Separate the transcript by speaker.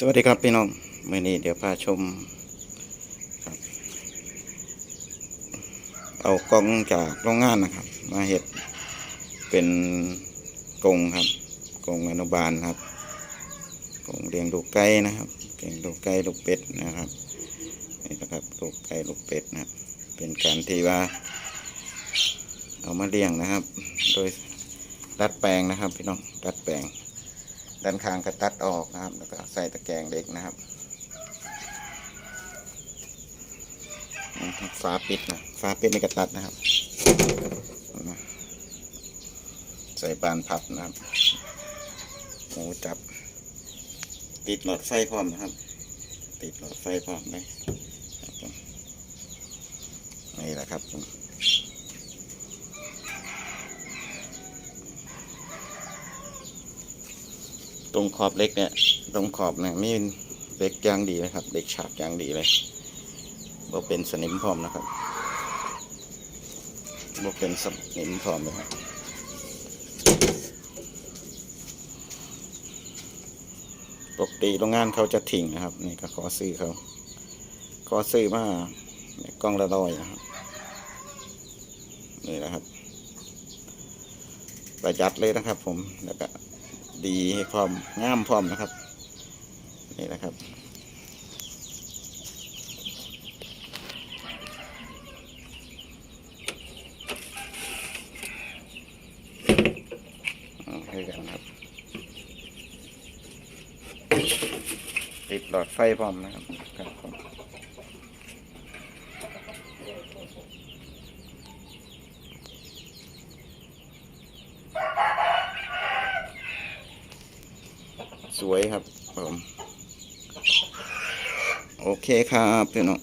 Speaker 1: สวัสดีครับพี่น้องเมื่อนี้เดี๋ยวพาชมเอากล้องจากโรงงานนะครับ มาเห็ดเป็นกรงครับกรงอนุบาลครับกรงเลี้ยงลูกไก่นะครับเลี้ยงลูกไก่ลูกเป็ดนะครับนี่นะครับลูกไก่ลูกเป็ดนะครับเป็นการที่ว่า เอามาเลี้ยงนะครับ โดยดัดแปลงนะครับพี่น้องดัดแปลง ด้านข้างก็ตัดออกนะครับ แล้วก็ใส่ตะแกรงเล็กนะครับฝาปิดนะฝาปิดนี่ก็ตัดนะครับ ใส่บานพับนะครับหมูจับ ติดหลอดไฟพร้อมนะครับ ติดหลอดไฟพร้อมเลยครับผมนี่แหละครับผม ต รงขอบเล็กเนี่ยตรงขอบเนี่ยมีเล็กยางดีนะครับเล็กฉาบยางดีเลยบ่เป็นสนิมพร้อมนะครับบ่เป็นสนิมพร้อมเลยครับปกติโรงงานเขาจะทิ้งนะครับ นี่ก็ขอซื้อเขาขอซื้อมากล้องละร้อยนะครับนี่นะครับประหยัดเลยนะครับผมแล้วก็ ดีให้พร้อมงามพร้อมนะครับ นี่นะครับให้กันครับ ติดหลอดไฟพร้อมนะครับครับผม สวยครับผม โอเคครับพี่น้อง